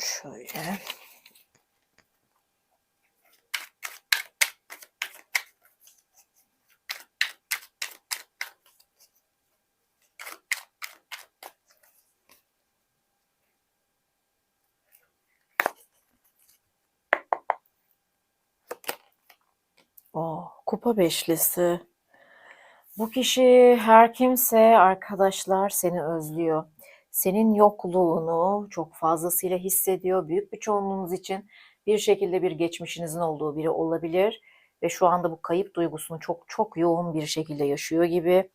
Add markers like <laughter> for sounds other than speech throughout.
Şöyle. Oh, kupa beşlisi. Bu kişi her kimse arkadaşlar seni özlüyor. Senin yokluğunu çok fazlasıyla hissediyor. Büyük bir çoğunluğunuz için bir şekilde bir geçmişinizin olduğu biri olabilir ve şu anda bu kayıp duygusunu çok çok yoğun bir şekilde yaşıyor gibi.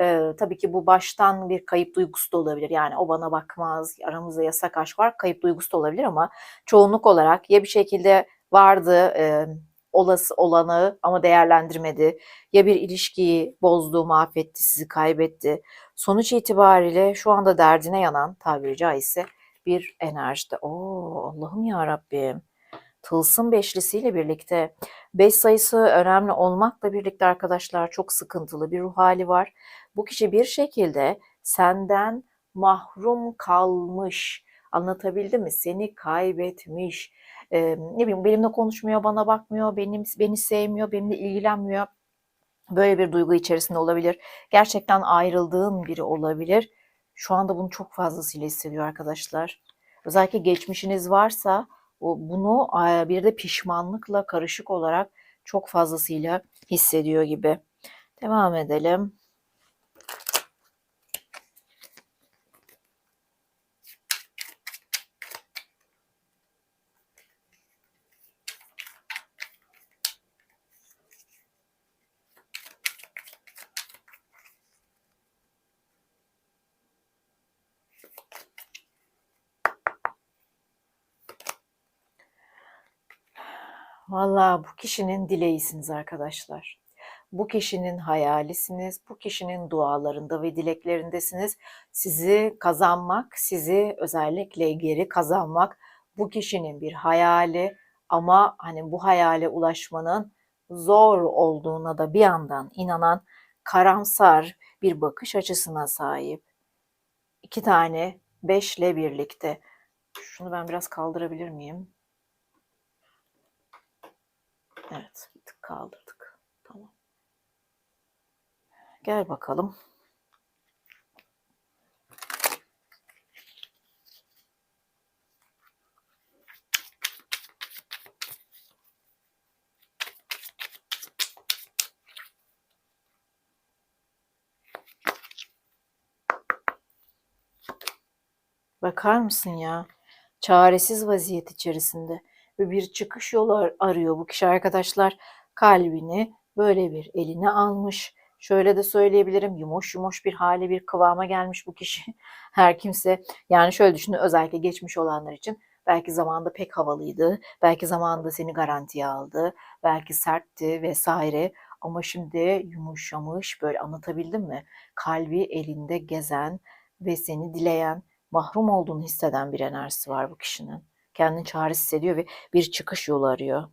Ee, tabii ki bu baştan bir kayıp duygusu da olabilir. Yani o bana bakmaz, aramızda yasak aşk var, kayıp duygusu da olabilir ama çoğunluk olarak ya bir şekilde vardı, e, olası olanağı ama değerlendirmedi. Ya bir ilişkiyi bozdu, mahvetti, sizi kaybetti. Sonuç itibariyle şu anda derdine yanan tabiri caizse bir enerjide. Oo Allah'ım ya Rabbim. Tılsım beşlisiyle birlikte 5 sayısı önemli olmakla birlikte arkadaşlar çok sıkıntılı bir ruh hali var. Bu kişi bir şekilde senden mahrum kalmış. Anlatabildim mi? Seni kaybetmiş. Ee, ne bileyim benimle konuşmuyor, bana bakmıyor, benim beni sevmiyor, benimle ilgilenmiyor. Böyle bir duygu içerisinde olabilir. Gerçekten ayrıldığın biri olabilir. Şu anda bunu çok fazlasıyla hissediyor arkadaşlar. Özellikle geçmişiniz varsa bunu bir de pişmanlıkla karışık olarak çok fazlasıyla hissediyor gibi. Devam edelim. Valla bu kişinin dileğisiniz arkadaşlar. Bu kişinin hayalisiniz, bu kişinin dualarında ve dileklerindesiniz. Sizi kazanmak, sizi özellikle geri kazanmak bu kişinin bir hayali ama hani bu hayale ulaşmanın zor olduğuna da bir yandan inanan karamsar bir bakış açısına sahip. İki tane beşle birlikte. Şunu ben biraz kaldırabilir miyim? Evet, bir tık kaldırdık. Tamam. Gel bakalım. Bakar mısın ya? Çaresiz vaziyet içerisinde ve bir çıkış yolu arıyor bu kişi arkadaşlar. Kalbini böyle bir eline almış. Şöyle de söyleyebilirim yumuş yumuş bir hale bir kıvama gelmiş bu kişi. <laughs> Her kimse yani şöyle düşünün özellikle geçmiş olanlar için belki zamanında pek havalıydı. Belki zamanında seni garantiye aldı. Belki sertti vesaire. Ama şimdi yumuşamış böyle anlatabildim mi? Kalbi elinde gezen ve seni dileyen, mahrum olduğunu hisseden bir enerjisi var bu kişinin kendini çaresiz hissediyor ve bir çıkış yolu arıyor.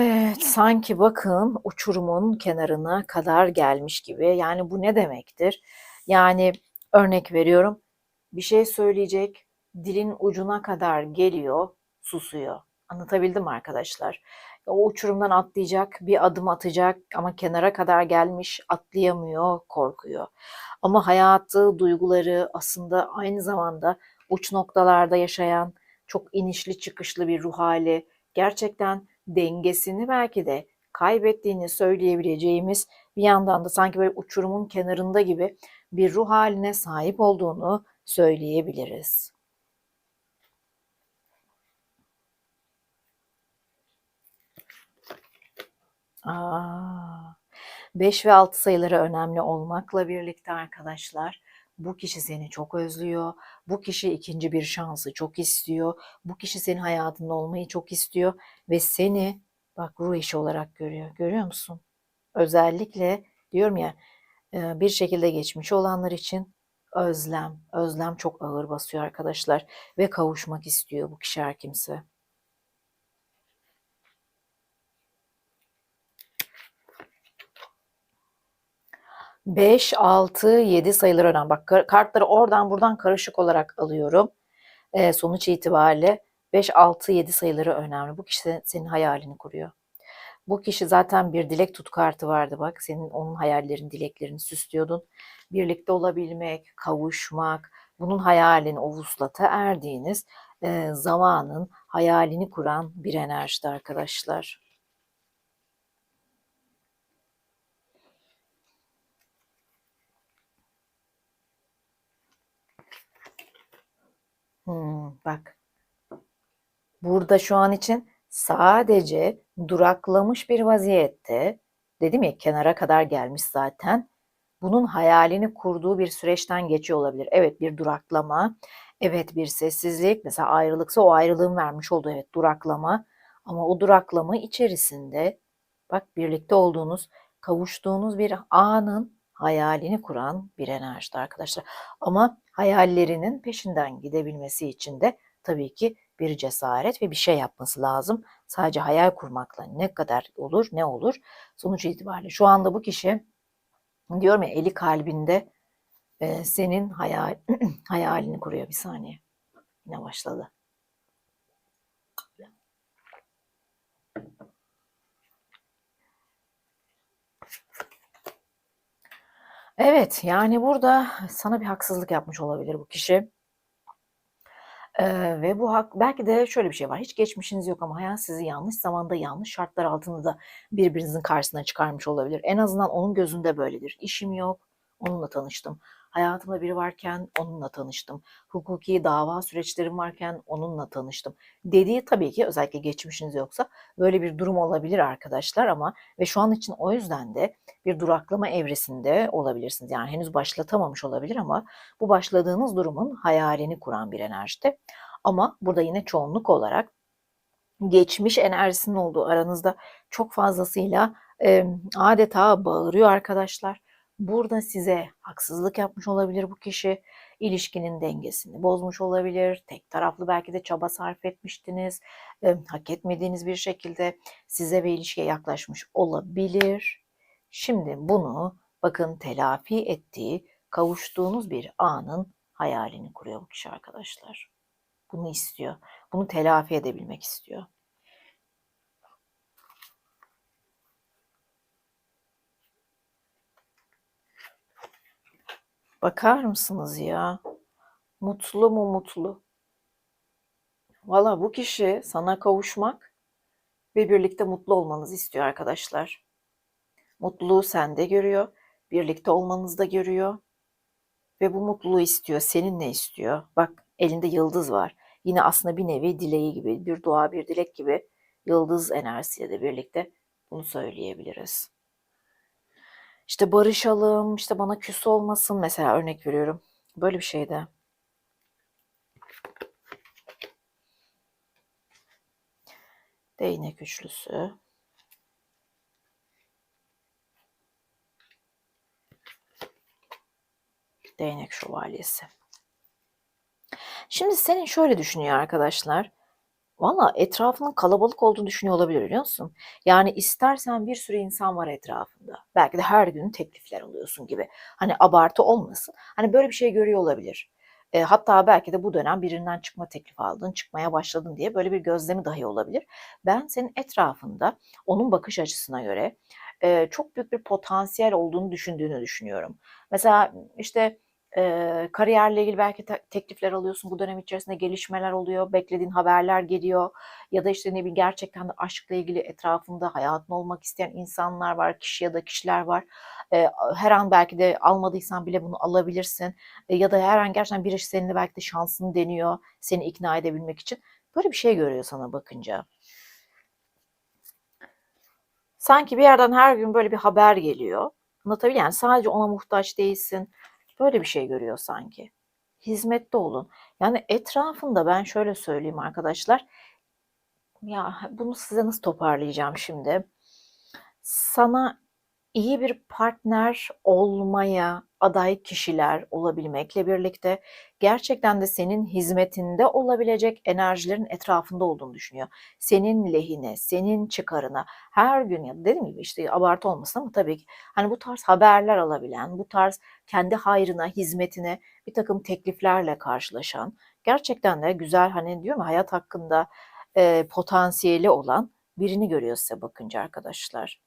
Evet, sanki bakın uçurumun kenarına kadar gelmiş gibi. Yani bu ne demektir? Yani örnek veriyorum. Bir şey söyleyecek, dilin ucuna kadar geliyor, susuyor. Anlatabildim arkadaşlar? O uçurumdan atlayacak, bir adım atacak ama kenara kadar gelmiş, atlayamıyor, korkuyor. Ama hayatı, duyguları aslında aynı zamanda uç noktalarda yaşayan, çok inişli çıkışlı bir ruh hali, gerçekten dengesini belki de kaybettiğini söyleyebileceğimiz bir yandan da sanki böyle uçurumun kenarında gibi bir ruh haline sahip olduğunu söyleyebiliriz. Aa, 5 ve 6 sayıları önemli olmakla birlikte arkadaşlar bu kişi seni çok özlüyor. Bu kişi ikinci bir şansı çok istiyor. Bu kişi senin hayatında olmayı çok istiyor ve seni bak ruh eşi olarak görüyor. Görüyor musun? Özellikle diyorum ya bir şekilde geçmiş olanlar için özlem, özlem çok ağır basıyor arkadaşlar ve kavuşmak istiyor bu kişi her kimse. 5, 6, 7 sayılar önemli. Bak kartları oradan buradan karışık olarak alıyorum. E, sonuç itibariyle 5, 6, 7 sayıları önemli. Bu kişi senin hayalini kuruyor. Bu kişi zaten bir dilek tut kartı vardı bak. Senin onun hayallerin, dileklerini süslüyordun. Birlikte olabilmek, kavuşmak, bunun hayalini o vuslata erdiğiniz e, zamanın hayalini kuran bir enerjide arkadaşlar. Hmm, bak. Burada şu an için sadece duraklamış bir vaziyette, dedim ya kenara kadar gelmiş zaten. Bunun hayalini kurduğu bir süreçten geçiyor olabilir. Evet bir duraklama, evet bir sessizlik. Mesela ayrılıksa o ayrılığın vermiş olduğu evet duraklama. Ama o duraklama içerisinde bak birlikte olduğunuz, kavuştuğunuz bir anın hayalini kuran bir enerjide arkadaşlar. Ama hayallerinin peşinden gidebilmesi için de tabii ki bir cesaret ve bir şey yapması lazım. Sadece hayal kurmakla ne kadar olur ne olur sonuç itibariyle. Şu anda bu kişi diyorum ya eli kalbinde e, senin hayal <clears throat> hayalini kuruyor bir saniye. Yine başladı. Evet, yani burada sana bir haksızlık yapmış olabilir bu kişi. Eee, ve bu hak belki de şöyle bir şey var, hiç geçmişiniz yok ama hayat sizi yanlış zamanda, yanlış şartlar altında da birbirinizin karşısına çıkarmış olabilir. En azından onun gözünde böyledir. İşim yok, onunla tanıştım. Hayatımda biri varken onunla tanıştım. Hukuki dava süreçlerim varken onunla tanıştım. Dediği tabii ki özellikle geçmişiniz yoksa böyle bir durum olabilir arkadaşlar ama ve şu an için o yüzden de bir duraklama evresinde olabilirsiniz. Yani henüz başlatamamış olabilir ama bu başladığınız durumun hayalini kuran bir enerjide. Ama burada yine çoğunluk olarak geçmiş enerjisinin olduğu aranızda çok fazlasıyla e, adeta bağırıyor arkadaşlar Burada size haksızlık yapmış olabilir bu kişi. İlişkinin dengesini bozmuş olabilir. Tek taraflı belki de çaba sarf etmiştiniz. E, hak etmediğiniz bir şekilde size ve ilişkiye yaklaşmış olabilir. Şimdi bunu bakın telafi ettiği, kavuştuğunuz bir anın hayalini kuruyor bu kişi arkadaşlar. Bunu istiyor. Bunu telafi edebilmek istiyor. Bakar mısınız ya? Mutlu mu mutlu? Valla bu kişi sana kavuşmak ve birlikte mutlu olmanızı istiyor arkadaşlar. Mutluluğu sende görüyor, birlikte olmanızda görüyor ve bu mutluluğu istiyor. Senin ne istiyor? Bak elinde yıldız var. Yine aslında bir nevi dileği gibi, bir dua, bir dilek gibi yıldız enerjisiyle de birlikte bunu söyleyebiliriz. İşte barışalım, işte bana küs olmasın mesela örnek veriyorum. Böyle bir şeyde. Değnek üçlüsü. Değnek şövalyesi. Şimdi senin şöyle düşünüyor arkadaşlar. Valla etrafının kalabalık olduğunu düşünüyor olabilir biliyor musun? Yani istersen bir sürü insan var etrafında. Belki de her gün teklifler alıyorsun gibi. Hani abartı olmasın. Hani böyle bir şey görüyor olabilir. E, hatta belki de bu dönem birinden çıkma teklifi aldın, çıkmaya başladın diye böyle bir gözlemi dahi olabilir. Ben senin etrafında onun bakış açısına göre e, çok büyük bir potansiyel olduğunu düşündüğünü düşünüyorum. Mesela işte Eee, kariyerle ilgili belki te teklifler alıyorsun. Bu dönem içerisinde gelişmeler oluyor. Beklediğin haberler geliyor. Ya da, işte, ne bileyim, gerçekten de aşkla ilgili etrafında hayatın olmak isteyen insanlar var, kişi ya da kişiler var. Eee, her an belki de almadıysan bile bunu alabilirsin. Eee, ya da her an gerçekten birisi seninle belki de şansını deniyor, seni ikna edebilmek için. Böyle bir şey görüyor sana bakınca. Sanki bir yerden her gün böyle bir haber geliyor. Anlatabiliyor Yani sadece ona muhtaç değilsin. Böyle bir şey görüyor sanki. Hizmette olun. Yani etrafında ben şöyle söyleyeyim arkadaşlar. Ya bunu size nasıl toparlayacağım şimdi? Sana iyi bir partner olmaya aday kişiler olabilmekle birlikte gerçekten de senin hizmetinde olabilecek enerjilerin etrafında olduğunu düşünüyor. Senin lehine, senin çıkarına her gün ya dediğim gibi işte abartı olmasın ama tabii ki hani bu tarz haberler alabilen, bu tarz kendi hayrına, hizmetine bir takım tekliflerle karşılaşan, gerçekten de güzel hani diyor mu hayat hakkında e, potansiyeli olan birini görüyor size bakınca arkadaşlar.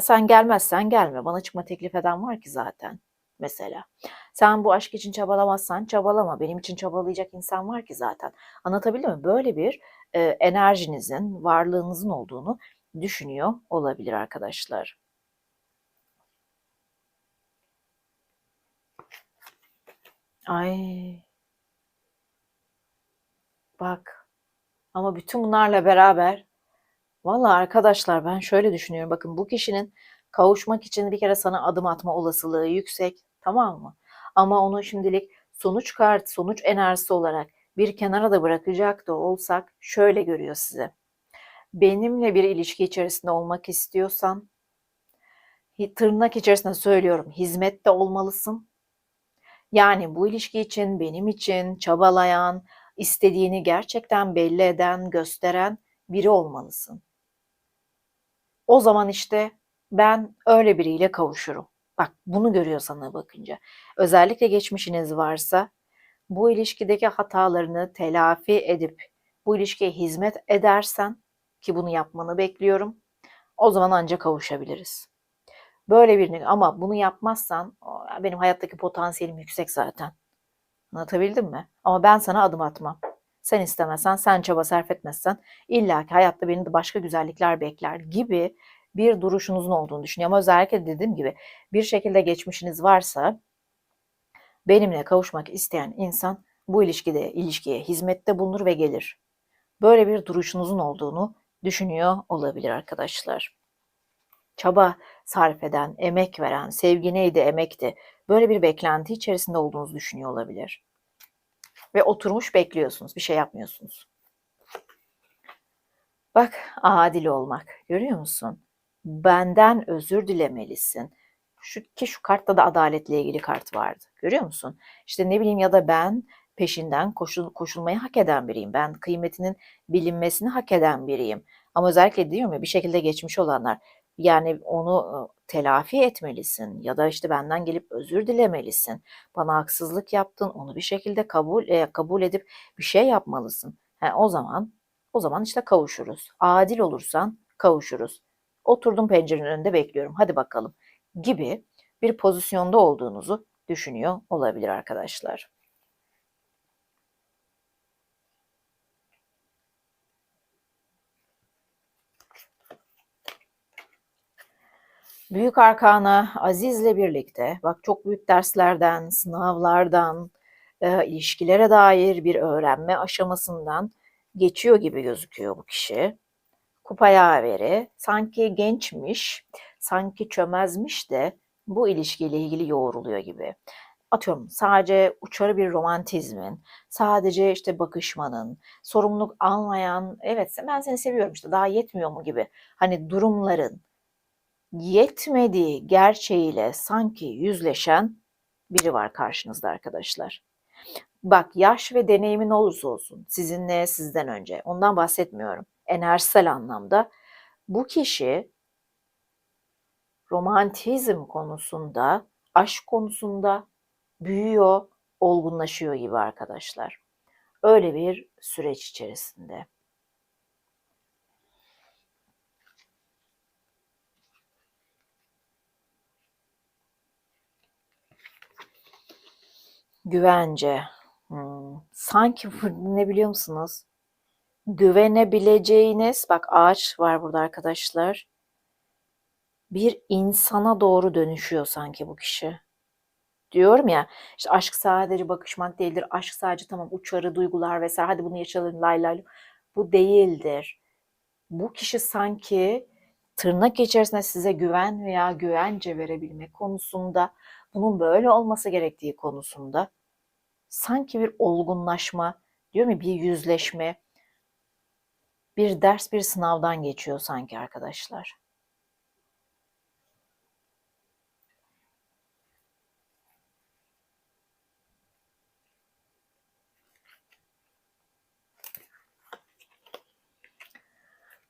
Sen gelmezsen gelme. Bana çıkma teklif eden var ki zaten mesela. Sen bu aşk için çabalamazsan çabalama. Benim için çabalayacak insan var ki zaten. Anlatabildim mi? Böyle bir e, enerjinizin, varlığınızın olduğunu düşünüyor olabilir arkadaşlar. Ay. Bak. Ama bütün bunlarla beraber Valla arkadaşlar ben şöyle düşünüyorum. Bakın bu kişinin kavuşmak için bir kere sana adım atma olasılığı yüksek. Tamam mı? Ama onu şimdilik sonuç kart, sonuç enerjisi olarak bir kenara da bırakacak da olsak şöyle görüyor sizi. Benimle bir ilişki içerisinde olmak istiyorsan tırnak içerisinde söylüyorum hizmette olmalısın. Yani bu ilişki için benim için çabalayan, istediğini gerçekten belli eden, gösteren biri olmalısın. O zaman işte ben öyle biriyle kavuşurum. Bak bunu görüyor sana bakınca. Özellikle geçmişiniz varsa bu ilişkideki hatalarını telafi edip bu ilişkiye hizmet edersen ki bunu yapmanı bekliyorum. O zaman ancak kavuşabiliriz. Böyle birini ama bunu yapmazsan benim hayattaki potansiyelim yüksek zaten. Anlatabildim mi? Ama ben sana adım atmam. Sen istemezsen, sen çaba sarf etmezsen illa ki hayatta beni de başka güzellikler bekler gibi bir duruşunuzun olduğunu düşünüyorum. Ama özellikle dediğim gibi bir şekilde geçmişiniz varsa benimle kavuşmak isteyen insan bu ilişkide ilişkiye hizmette bulunur ve gelir. Böyle bir duruşunuzun olduğunu düşünüyor olabilir arkadaşlar. Çaba sarf eden, emek veren, sevgi neydi, emekti. Böyle bir beklenti içerisinde olduğunuzu düşünüyor olabilir. Ve oturmuş bekliyorsunuz, bir şey yapmıyorsunuz. Bak adil olmak, görüyor musun? Benden özür dilemelisin. Şu, ki şu kartta da adaletle ilgili kart vardı. Görüyor musun? İşte ne bileyim ya da ben peşinden koşul, koşulmayı hak eden biriyim. Ben kıymetinin bilinmesini hak eden biriyim. Ama özellikle diyorum ya bir şekilde geçmiş olanlar yani onu telafi etmelisin ya da işte benden gelip özür dilemelisin. Bana haksızlık yaptın, onu bir şekilde kabul e, kabul edip bir şey yapmalısın. He, o zaman o zaman işte kavuşuruz. Adil olursan kavuşuruz. Oturdum pencerenin önünde bekliyorum. Hadi bakalım gibi bir pozisyonda olduğunuzu düşünüyor olabilir arkadaşlar. Büyük Arkana Aziz'le birlikte bak çok büyük derslerden, sınavlardan, e, ilişkilere dair bir öğrenme aşamasından geçiyor gibi gözüküyor bu kişi. Kupa yaveri sanki gençmiş, sanki çömezmiş de bu ilişkiyle ilgili yoğruluyor gibi. Atıyorum sadece uçarı bir romantizmin, sadece işte bakışmanın, sorumluluk almayan, evet ben seni seviyorum işte daha yetmiyor mu gibi hani durumların yetmediği gerçeğiyle sanki yüzleşen biri var karşınızda arkadaşlar. Bak yaş ve deneyimin olursa olsun sizinle sizden önce ondan bahsetmiyorum. Enerjisel anlamda bu kişi romantizm konusunda, aşk konusunda büyüyor, olgunlaşıyor gibi arkadaşlar. Öyle bir süreç içerisinde. Güvence. Hmm. Sanki ne biliyor musunuz? Güvenebileceğiniz, bak ağaç var burada arkadaşlar. Bir insana doğru dönüşüyor sanki bu kişi. Diyorum ya, işte aşk sadece bakışmak değildir. Aşk sadece tamam uçarı duygular vesaire. Hadi bunu yaşayalım lay lay. Bu değildir. Bu kişi sanki tırnak içerisinde size güven veya güvence verebilmek konusunda, bunun böyle olması gerektiği konusunda sanki bir olgunlaşma, diyor mu bir yüzleşme, bir ders, bir sınavdan geçiyor sanki arkadaşlar.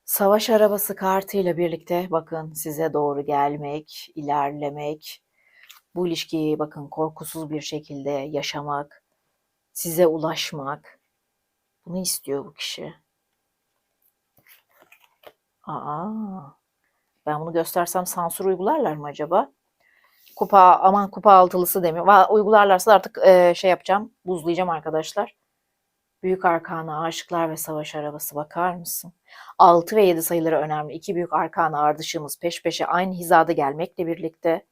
Savaş arabası kartıyla birlikte bakın size doğru gelmek, ilerlemek, bu ilişkiyi bakın korkusuz bir şekilde yaşamak, size ulaşmak. Bunu istiyor bu kişi. Aa, ben bunu göstersem sansür uygularlar mı acaba? Kupa aman kupa altılısı demiyor. Uygularlarsa artık e, şey yapacağım, buzlayacağım arkadaşlar. Büyük arkana aşıklar ve savaş arabası bakar mısın? 6 ve 7 sayıları önemli. İki büyük arkana ardışığımız peş peşe aynı hizada gelmekle birlikte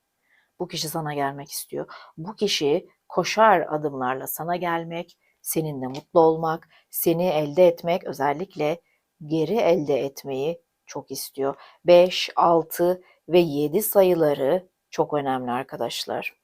bu kişi sana gelmek istiyor. Bu kişi koşar adımlarla sana gelmek, seninle mutlu olmak, seni elde etmek, özellikle geri elde etmeyi çok istiyor. 5, 6 ve 7 sayıları çok önemli arkadaşlar.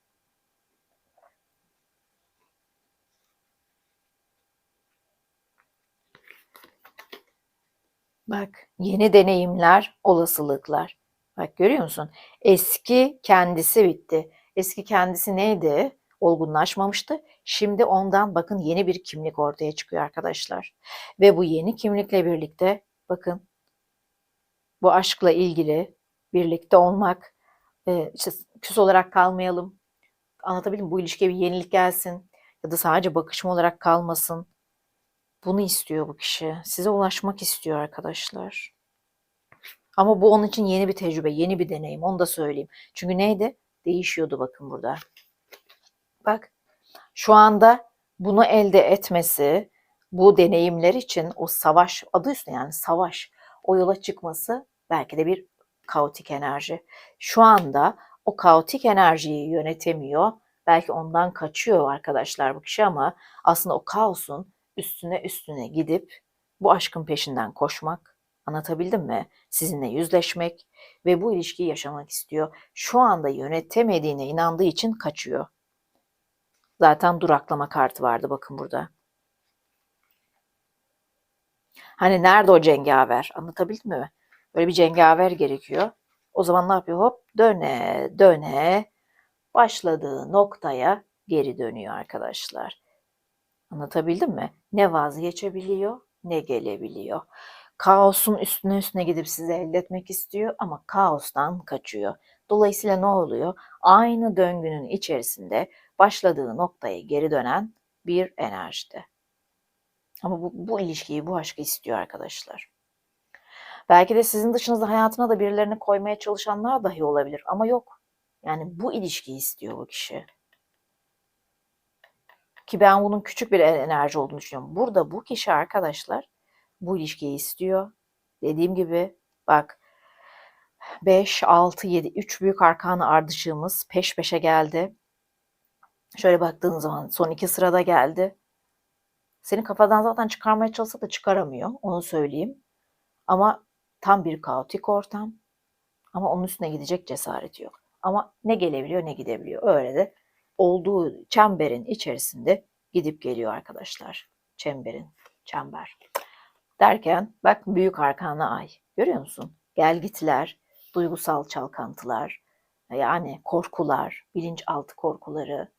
Bak yeni deneyimler, olasılıklar. Bak görüyor musun? Eski kendisi bitti. Eski kendisi neydi? Olgunlaşmamıştı. Şimdi ondan bakın yeni bir kimlik ortaya çıkıyor arkadaşlar. Ve bu yeni kimlikle birlikte bakın bu aşkla ilgili birlikte olmak, e, işte küs olarak kalmayalım. Anlatabildim? Bu ilişkiye bir yenilik gelsin ya da sadece bakışma olarak kalmasın. Bunu istiyor bu kişi. Size ulaşmak istiyor arkadaşlar. Ama bu onun için yeni bir tecrübe, yeni bir deneyim. Onu da söyleyeyim. Çünkü neydi? Değişiyordu bakın burada. Bak şu anda bunu elde etmesi, bu deneyimler için o savaş, adı üstünde yani savaş, o yola çıkması belki de bir kaotik enerji. Şu anda o kaotik enerjiyi yönetemiyor. Belki ondan kaçıyor arkadaşlar bu kişi ama aslında o kaosun üstüne üstüne gidip bu aşkın peşinden koşmak, anlatabildim mi? Sizinle yüzleşmek ve bu ilişkiyi yaşamak istiyor. Şu anda yönetemediğine inandığı için kaçıyor. Zaten duraklama kartı vardı bakın burada. Hani nerede o cengaver? Anlatabildim mi? Böyle bir cengaver gerekiyor. O zaman ne yapıyor? Hop döne döne başladığı noktaya geri dönüyor arkadaşlar. Anlatabildim mi? Ne vazgeçebiliyor ne gelebiliyor. Kaosun üstüne üstüne gidip sizi elde etmek istiyor ama kaostan kaçıyor. Dolayısıyla ne oluyor? Aynı döngünün içerisinde başladığı noktaya geri dönen bir enerjide. Ama bu, bu ilişkiyi, bu aşkı istiyor arkadaşlar. Belki de sizin dışınızda hayatına da birilerini koymaya çalışanlar dahi olabilir ama yok. Yani bu ilişkiyi istiyor bu kişi. Ki ben bunun küçük bir enerji olduğunu düşünüyorum. Burada bu kişi arkadaşlar bu ilişkiyi istiyor. Dediğim gibi bak 5, 6, 7, 3 büyük arkanı ardışığımız peş peşe geldi. Şöyle baktığın zaman son iki sırada geldi. Seni kafadan zaten çıkarmaya çalışsa da çıkaramıyor. Onu söyleyeyim. Ama tam bir kaotik ortam. Ama onun üstüne gidecek cesareti yok. Ama ne gelebiliyor ne gidebiliyor. Öyle de olduğu çemberin içerisinde gidip geliyor arkadaşlar. Çemberin, çember. Derken bak büyük arkana ay. Görüyor musun? Gelgitler, duygusal çalkantılar, yani korkular, bilinçaltı korkuları.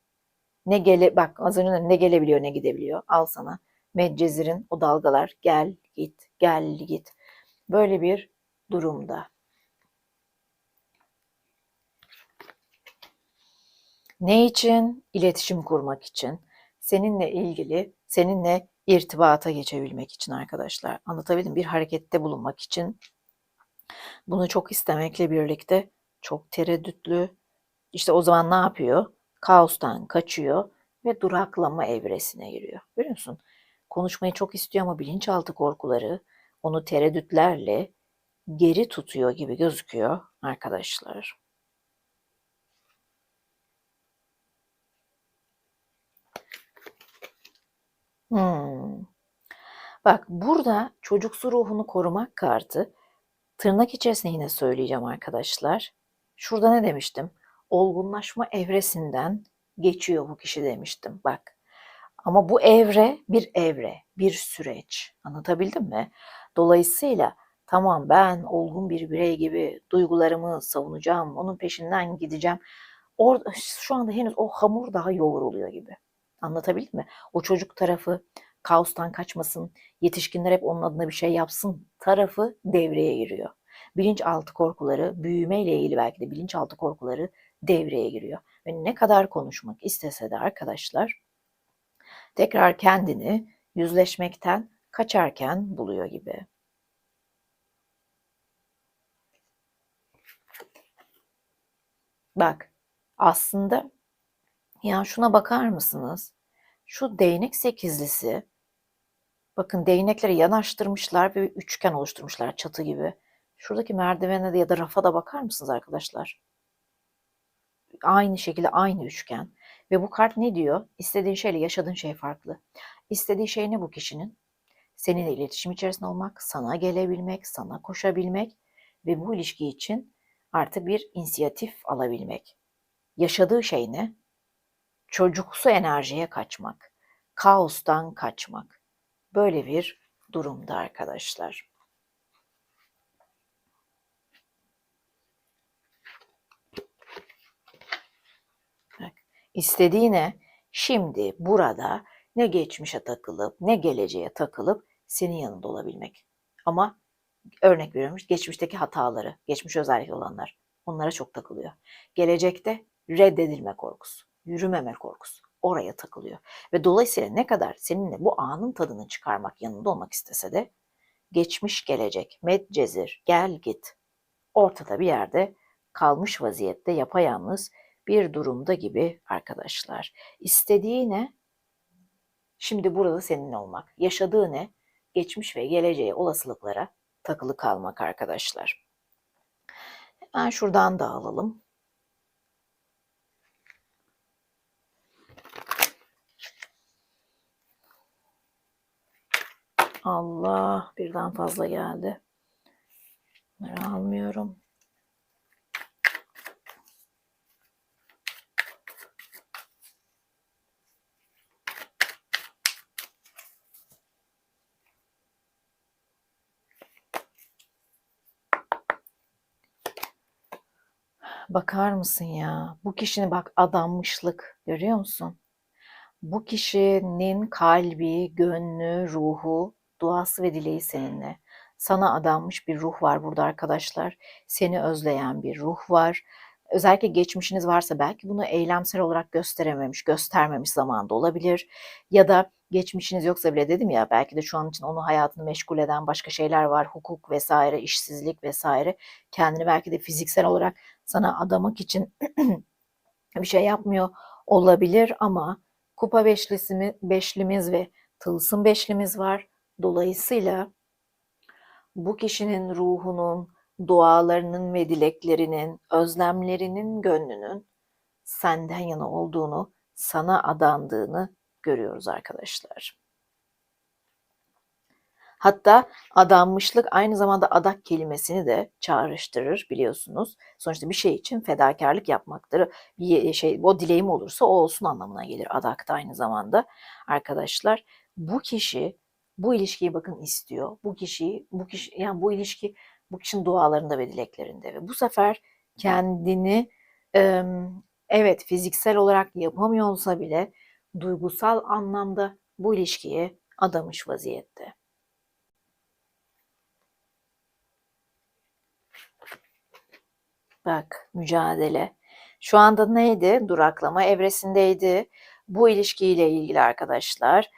Ne gele bak az önce ne gelebiliyor ne gidebiliyor. Al sana Medcezir'in o dalgalar gel git gel git. Böyle bir durumda. Ne için? İletişim kurmak için. Seninle ilgili, seninle irtibata geçebilmek için arkadaşlar. Anlatabildim Bir harekette bulunmak için. Bunu çok istemekle birlikte çok tereddütlü. İşte o zaman ne yapıyor? Kaostan kaçıyor ve duraklama evresine giriyor. Görüyor musun? Konuşmayı çok istiyor ama bilinçaltı korkuları onu tereddütlerle geri tutuyor gibi gözüküyor arkadaşlar. Hmm. Bak burada çocuksu ruhunu korumak kartı tırnak içerisinde yine söyleyeceğim arkadaşlar. Şurada ne demiştim? Olgunlaşma evresinden geçiyor bu kişi demiştim. Bak. Ama bu evre bir evre, bir süreç. Anlatabildim mi? Dolayısıyla tamam ben olgun bir birey gibi duygularımı savunacağım, onun peşinden gideceğim. Orada şu anda henüz o hamur daha yoğruluyor gibi. Anlatabildim mi? O çocuk tarafı kaostan kaçmasın, yetişkinler hep onun adına bir şey yapsın tarafı devreye giriyor. Bilinçaltı korkuları, büyümeyle ilgili belki de bilinçaltı korkuları devreye giriyor. Ve ne kadar konuşmak istese de arkadaşlar tekrar kendini yüzleşmekten kaçarken buluyor gibi. Bak aslında ya şuna bakar mısınız? Şu değnek sekizlisi bakın değnekleri yanaştırmışlar ve bir üçgen oluşturmuşlar çatı gibi. Şuradaki merdivene de ya da rafa da bakar mısınız arkadaşlar? Aynı şekilde aynı üçgen. Ve bu kart ne diyor? İstediğin şeyle yaşadığın şey farklı. İstediği şey ne bu kişinin? Seninle iletişim içerisinde olmak, sana gelebilmek, sana koşabilmek ve bu ilişki için artık bir inisiyatif alabilmek. Yaşadığı şey ne? Çocuksu enerjiye kaçmak, kaostan kaçmak. Böyle bir durumda arkadaşlar. Bak, istediği ne? Şimdi burada ne geçmişe takılıp ne geleceğe takılıp senin yanında olabilmek. Ama örnek veriyorum geçmişteki hataları, geçmiş özellikle olanlar onlara çok takılıyor. Gelecekte reddedilme korkusu, yürümeme korkusu oraya takılıyor. Ve dolayısıyla ne kadar seninle bu anın tadını çıkarmak yanında olmak istese de geçmiş gelecek, medcezir, gel git ortada bir yerde kalmış vaziyette yapayalnız bir durumda gibi arkadaşlar. İstediği ne? Şimdi burada seninle olmak. Yaşadığı ne? Geçmiş ve geleceğe olasılıklara takılı kalmak arkadaşlar. Hemen şuradan da alalım. Allah birden fazla geldi. Bunları almıyorum. Bakar mısın ya? Bu kişinin bak adanmışlık görüyor musun? Bu kişinin kalbi, gönlü, ruhu, duası ve dileği seninle. Sana adanmış bir ruh var burada arkadaşlar. Seni özleyen bir ruh var. Özellikle geçmişiniz varsa belki bunu eylemsel olarak gösterememiş, göstermemiş zamanda olabilir. Ya da geçmişiniz yoksa bile dedim ya belki de şu an için onu hayatını meşgul eden başka şeyler var. Hukuk vesaire, işsizlik vesaire. Kendini belki de fiziksel olarak sana adamak için <clears throat> bir şey yapmıyor olabilir ama kupa beşlisi, beşlimiz ve tılsım beşlimiz var. Dolayısıyla bu kişinin ruhunun, dualarının ve dileklerinin, özlemlerinin, gönlünün senden yana olduğunu, sana adandığını görüyoruz arkadaşlar. Hatta adanmışlık aynı zamanda adak kelimesini de çağrıştırır biliyorsunuz. Sonuçta bir şey için fedakarlık yapmaktır. Bir şey o dileğim olursa o olsun anlamına gelir adak da aynı zamanda. Arkadaşlar bu kişi bu ilişkiyi bakın istiyor. Bu kişiyi bu kişi yani bu ilişki bu kişinin dualarında ve dileklerinde ve bu sefer kendini evet fiziksel olarak yapamıyor olsa bile duygusal anlamda bu ilişkiye adamış vaziyette. Bak mücadele. Şu anda neydi? Duraklama evresindeydi. Bu ilişkiyle ilgili arkadaşlar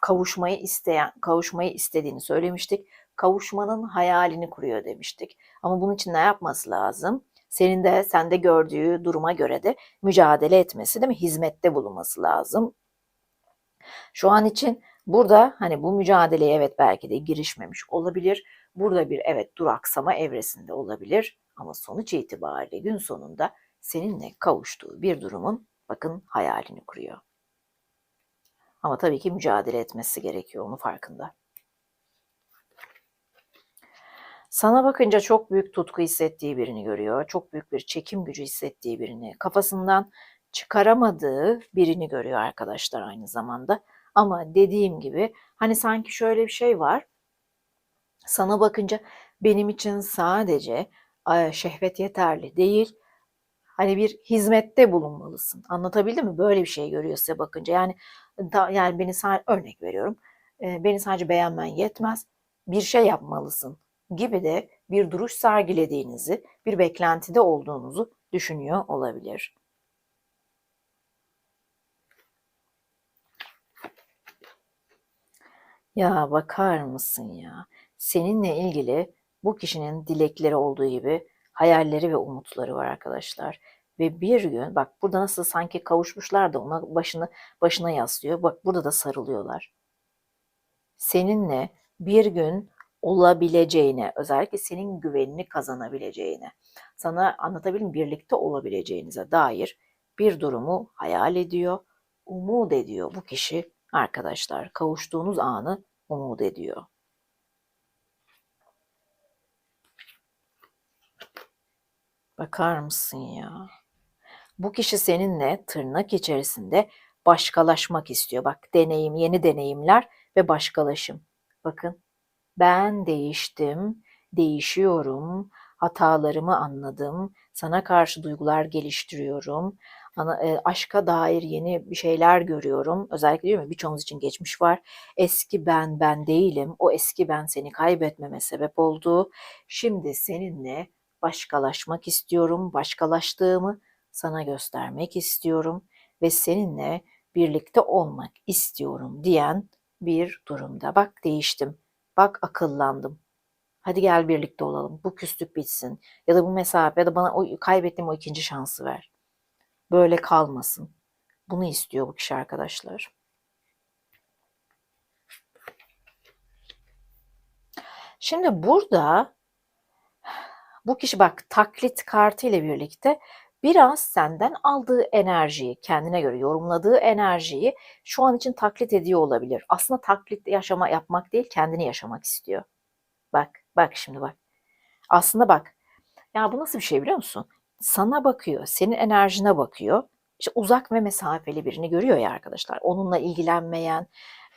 kavuşmayı isteyen, kavuşmayı istediğini söylemiştik. Kavuşmanın hayalini kuruyor demiştik. Ama bunun için ne yapması lazım? Senin de sende gördüğü duruma göre de mücadele etmesi değil mi? Hizmette bulunması lazım. Şu an için burada hani bu mücadeleye evet belki de girişmemiş olabilir. Burada bir evet duraksama evresinde olabilir. Ama sonuç itibariyle gün sonunda seninle kavuştuğu bir durumun bakın hayalini kuruyor. Ama tabii ki mücadele etmesi gerekiyor, onun farkında. Sana bakınca çok büyük tutku hissettiği birini görüyor. Çok büyük bir çekim gücü hissettiği birini, kafasından çıkaramadığı birini görüyor arkadaşlar aynı zamanda. Ama dediğim gibi hani sanki şöyle bir şey var. Sana bakınca benim için sadece şehvet yeterli değil. Hani bir hizmette bulunmalısın. Anlatabildim mi? Böyle bir şey görüyor size bakınca. Yani da, yani beni sadece örnek veriyorum. Beni sadece beğenmen yetmez. Bir şey yapmalısın gibi de bir duruş sergilediğinizi, bir beklentide olduğunuzu düşünüyor olabilir. Ya bakar mısın ya? Seninle ilgili bu kişinin dilekleri olduğu gibi hayalleri ve umutları var arkadaşlar. Ve bir gün bak burada nasıl sanki kavuşmuşlar da ona başını başına yaslıyor. Bak burada da sarılıyorlar. Seninle bir gün olabileceğine, özellikle senin güvenini kazanabileceğine, sana anlatabildim birlikte olabileceğinize dair bir durumu hayal ediyor, umut ediyor bu kişi arkadaşlar. Kavuştuğunuz anı umut ediyor. Bakar mısın ya? Bu kişi seninle tırnak içerisinde başkalaşmak istiyor. Bak deneyim, yeni deneyimler ve başkalaşım. Bakın ben değiştim, değişiyorum, hatalarımı anladım, sana karşı duygular geliştiriyorum, e, aşka dair yeni bir şeyler görüyorum. Özellikle diyorum birçoğumuz için geçmiş var. Eski ben ben değilim. O eski ben seni kaybetmeme sebep oldu. Şimdi seninle başkalaşmak istiyorum. Başkalaştığımı sana göstermek istiyorum ve seninle birlikte olmak istiyorum diyen bir durumda. Bak değiştim. Bak akıllandım. Hadi gel birlikte olalım. Bu küslük bitsin. Ya da bu mesafe ya da bana o kaybettiğim o ikinci şansı ver. Böyle kalmasın. Bunu istiyor bu kişi arkadaşlar. Şimdi burada bu kişi bak taklit kartı ile birlikte biraz senden aldığı enerjiyi, kendine göre yorumladığı enerjiyi şu an için taklit ediyor olabilir. Aslında taklit yaşama yapmak değil, kendini yaşamak istiyor. Bak, bak şimdi bak. Aslında bak. Ya bu nasıl bir şey biliyor musun? Sana bakıyor, senin enerjine bakıyor. İşte uzak ve mesafeli birini görüyor ya arkadaşlar. Onunla ilgilenmeyen,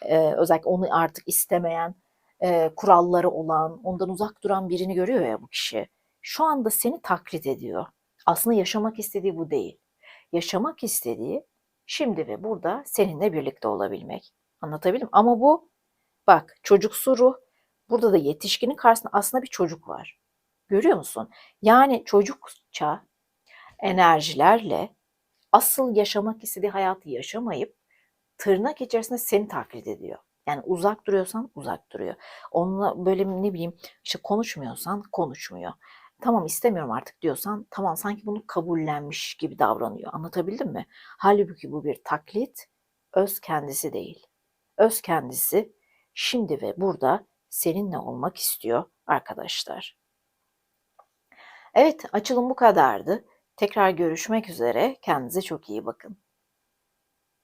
e, özellikle onu artık istemeyen, e, kuralları olan, ondan uzak duran birini görüyor ya bu kişi. Şu anda seni taklit ediyor. Aslında yaşamak istediği bu değil. Yaşamak istediği şimdi ve burada seninle birlikte olabilmek. Anlatabildim Ama bu bak çocuksu ruh burada da yetişkinin karşısında aslında bir çocuk var. Görüyor musun? Yani çocukça enerjilerle asıl yaşamak istediği hayatı yaşamayıp tırnak içerisinde seni taklit ediyor. Yani uzak duruyorsan uzak duruyor. Onunla böyle ne bileyim işte konuşmuyorsan konuşmuyor tamam istemiyorum artık diyorsan tamam sanki bunu kabullenmiş gibi davranıyor. Anlatabildim mi? Halbuki bu bir taklit, öz kendisi değil. Öz kendisi şimdi ve burada seninle olmak istiyor arkadaşlar. Evet açılım bu kadardı. Tekrar görüşmek üzere. Kendinize çok iyi bakın.